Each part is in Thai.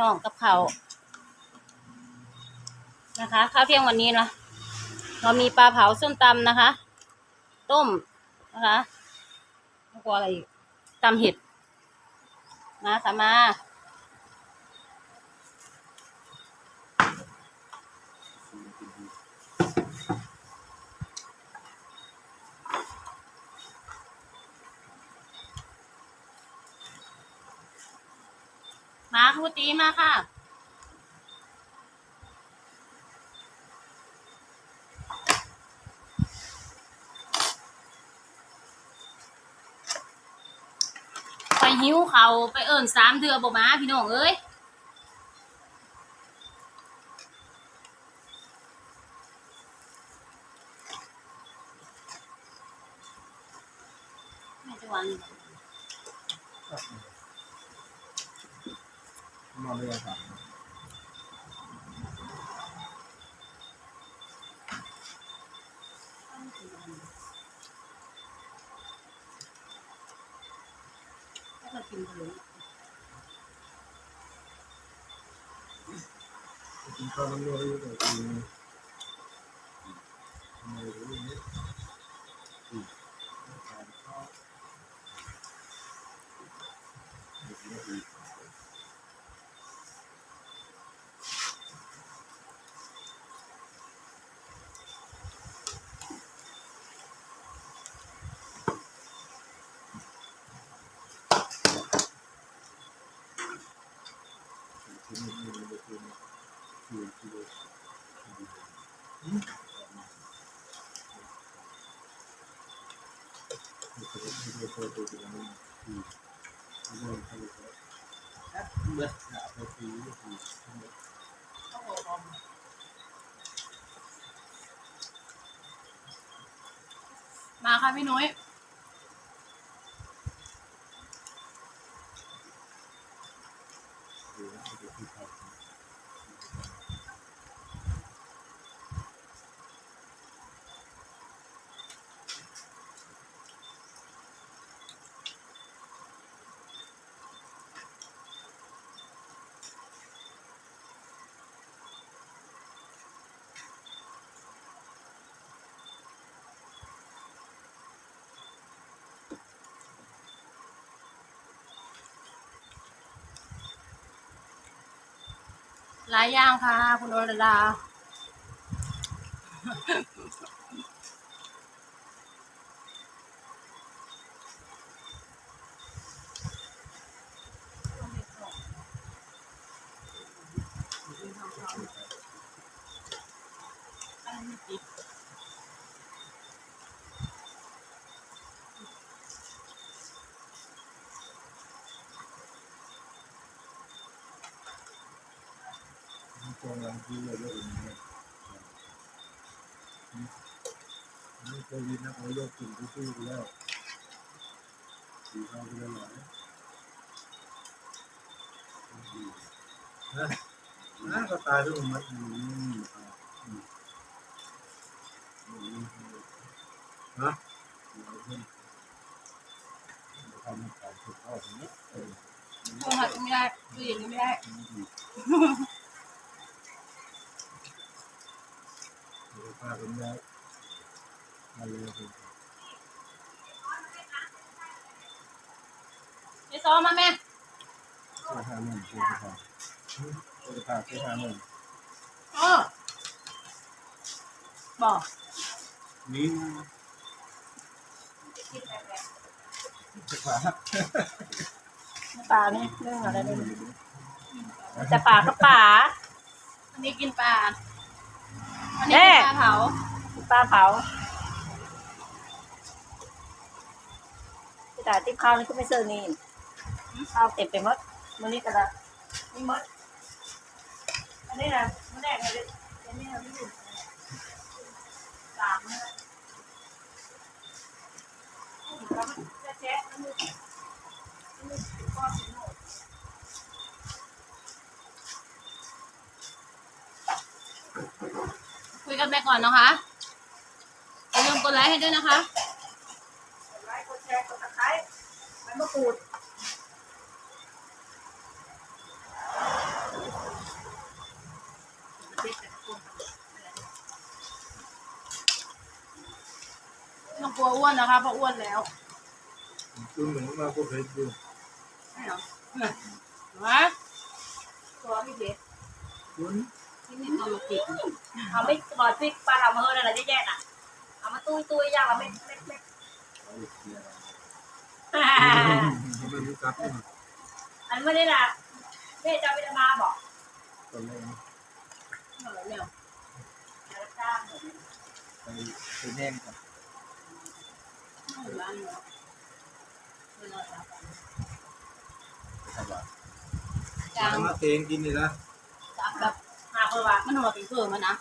น้องกับเขานะคะข้าวเที่ยงวันนี้เนาะเรามีปลาเผาส้มตำนะคะ ต้มนะคะแล้วก็อะไรอีกตำเห็ดมาสามา มาครูตีมาค่ะ ไปหิ้วเขาไปเอิ่นสามเดือนบ่มาพี่น้องเอ้ยแม่จะวัน มาเลยครับ ให้เรากินเลย กินข้าวน้ำเลือดอยู่แต่กินไม่รู้นี่อืมทานข้าวเด็กไม่ดี ที่นี่มีเด็กอยู่อยู่ที่เดียวอืมมีคนที่เดียวตัวตัวตัวนึงอืมอันนี้เมาค่ะพี่นุ้ย หลายอย่างค่ะ คุณโอรดาอันนี้ ตรงนั้นที่เราเรียกอย่างนี้นี่เคยยินนะเขาโยกกินที่ตู้แล้วสีเขาไปแล้วหรอนะนะก็ตายด้วยมันอืมอืมนะเราเพิ่มทำการฝึกเข้าตรงนี้เออโหาไม่ได้ตู้เย็นก็ไม่ได้ เดี๋ยว พาเป็นยามาเลยครับไอซอมาแม่เสื้อผ้าหนึ่งเสื้อผ้าเสื้อผ้าเสื้อผ้าหนึ่งเออบอกนิ้วเสื้อผ้าปลาเนี่ยเรื่องอะไรเนี่ยจะปลาก็ปลาอันนี้กินปลา อันนี้กินปลาเผาปลาเผาพี่ตาติ๊บข้าวนี่ก็ไม่เซิร์นี่ข้าวเต็มไปหมดมันนี่ก็ละนี่หมดอันนี้นะมันแรกเลยอันนี้นะไม่ถึงสามนะแล้วมันจะแจ๊ะมันมีมันมีก้อนหินหมดคุย กันไปก่อนนะคะอย่าลืมกดไลค์ให้ด้วยนะคะกดไลค์กดแชร์กดตะไคร้ใบมะกรูดน้องกลัวอ้วนนะคะเพราะอ้วนแล้ว ดูเหมือนว่าพวกเคยดูไม่เหรอวะตัวพี่เดชร คุณ ที่นี่เอามาติดเอาไม่บอดพริกปลาเอามาเฮ้ยอะไรแย่ๆน่ะเอามาตุ้ยตุ้ยย่างเราไม่ไม่ไม่อันมีกัดมาอันไม่ได้ละแม่จะไปมาบอกตอนแรกเอาแล้วเนี่ยแล้วจ้างไปไปแห้งก่อนเอาแล้วเนี่ยเอาแล้วเนี่ยไปทำอะไรจางมาเตงกินนี่นะจับแบบ หาเพื่อว่ามันหัวเป็นเพื่อมันนะ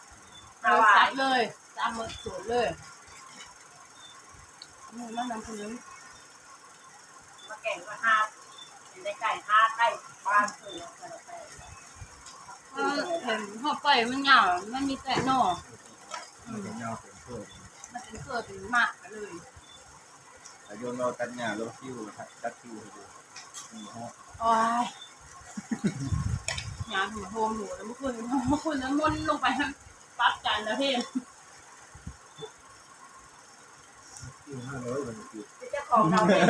หาเราว่าซัดเลยซัดหมดสูตรเลยนี่มันน้ำผึ้งมาแก่งมาหาในไก่หาไก่ปลาเสืออะไรไปเออเห็นหัวไปมันเหงามันมีแต่หน่อมันจะยาวเป็นเพื่อนมันเป็นเพื่อเป็นหมากเลยแต่โยนเราตัดหญ้าลงคิ้วตัดคิ้วให้ดูอืมฮะโอ้ย งานถึงโฮมหนูแล้วเมื่อคืนเมื่อคืนนั้นมนลงไปปั๊บจานแล้วเพ่คิ้วห้าร้อยวันคิ้วเจ้าของเราเนี่ย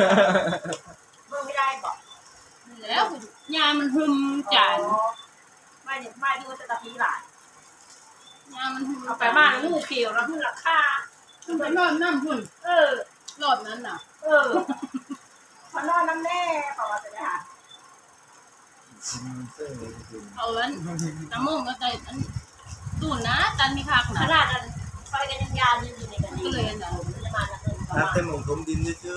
เมื่อไม่ได้บอกแล้วยามันหึมจานไม่เนี่ยไม่ที่ว่าจะตะพีหลายยามันหึมเอาไปบ้านลูกเขียวแล้วเพิ่งราคาขึ้นไปนอนน้ำหุ่นเออรอบนั้นน่ะ เออพอนอนน้ำแน่ขอว่าจะได้หา กิน เส้นเลยกินเอาอันน้ำมูกก็ใส่อันตูนนะตันมีคักขนะนาดนั้นไฟกันยังยาวอยู่ในกันก็เลยอันนั้นจะมาจะเติมประตัดมาณเต็มของผมดินซื้อ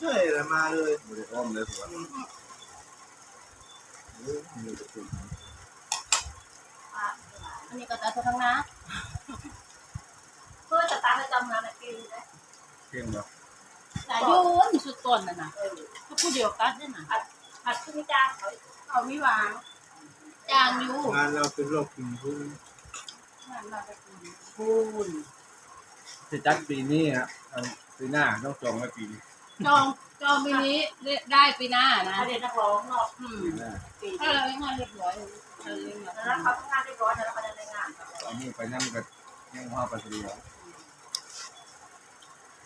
ใช่ละมาเลยไม่ได้อ้อมเลยผมมีกระตุ้นอันนี้ก็ตัดทั้งนะเพื่อจะตามไปจำงานกินนะเข้มเนาะสายโยนสุดต้นน่ะนะเออก็ผู้เดียวกัดเนี่ยนะ ผัดขึ้นไม่จ้างเขาเอาวิวางจางอยู่งานเราเป็นโรคกินพุ่งงานเราไปกินพุ่งจะจัดปีนี้ฮะปีหน้าต้องจองไว้ปีนี้จองจองปีนี้ได้ปีหน้านะเขาเรียนนักร้องเนาะอืมปีหน้าถ้าเราไม่งานเรียบร้อยเราเรียนแบบแล้วเขาทำงานได้ร้อนแล้วเขาจะได้งานอันนี้ไปนั่งกับยังห้าปัสสาวะ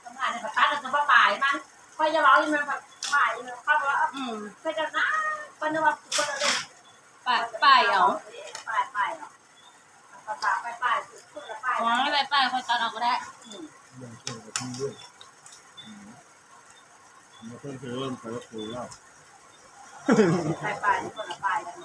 ทำงานในผัดตัดจะมาป่ายมันคอยจะร้องยังไงผัด ป่ายยังไงเขาบอกว่าอืมไปจะนะคนนึกว่าคนละลงป่ายป้ายเอาป้ายป้ายเนาภาษาป้ายป้ายคือละป้ายอ๋ออะไรป้ายคอยตัดออกก็ได้ยังเชื่อกับพี่ด้วยมาเพิ่มเติมไปว่าครูแล้วป้ายป้ายคนละป้ายกัน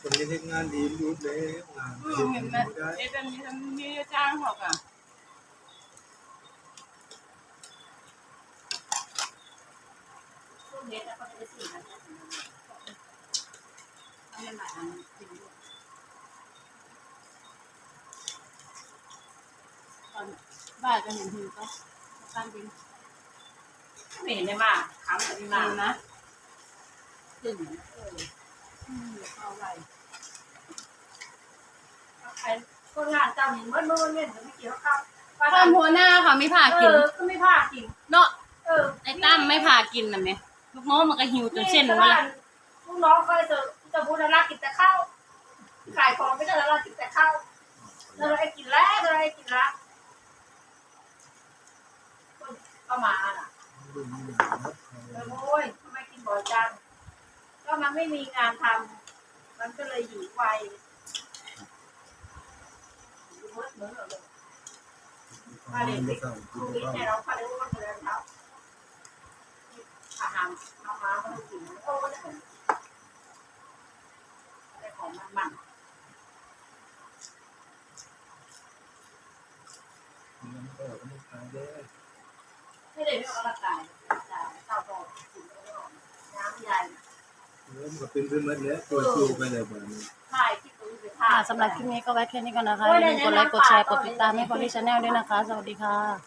คนนี้ทำงานดีรู้เลยงานอืมเห็นไหมเอ๊ะเป็นมีมีจ้างหรอกอะ ทำเป็นหลายอันกินด้วยตอนบ่ายก็เห็นหิวก็ตามจริงไม่เห็นได้มากคำกันดีมากนะขึ้นเอออืมเอาไว้ใครคนงานเจ้าหนึ่งเมื่อเมื่อเมื่อไม่เกี่ยวกับทำหัวหน้าค่ะไม่ผ่าเอกิน อก็ไม่พลาดจริงเนาะเออ ไอ้ตั้มไม่ผ่ากินน่ะไหม ลูกน้องมันก็หิวจนเส้นว่าละลูกน้องก็เลยจะจะพูดอะไรกินแต่ข้าวขายของไม่ได้แล้วกินแต่ข้าวแล้วไอ้กินแล้วแล้วไอ้กินแล้วก็มาอะเออโอ้ยทำไมกินบ่อยจังก็มันไม่มีงานทำมันก็เลยอยู่ไวอยู่เมื่อเหมือนเลยมาเด็กเด็กคูวิทเนี่ยเราพาเด็กว่าเดินเท้าอาหารเอามาไม่ต้องกินโอ้ยได้ของมันมันไม่ได้ไม่ออกกำลังกายเต่าโตกินไม่ออกน้ำใหญ่มันก็เป็นเพื่อนมันแล้วตัวชูไปเลยแบบนี้ถ่ายที่ตัวไปถ่าค่ะสำหรับคลิปนี้ก็ไว้แค่นี้ก่อนนะคะอย่าลืมกดไลค์กดแชร์กดติดตามให้พอลี่ชาแนลด้วยนะคะ สวัสดีค่ะ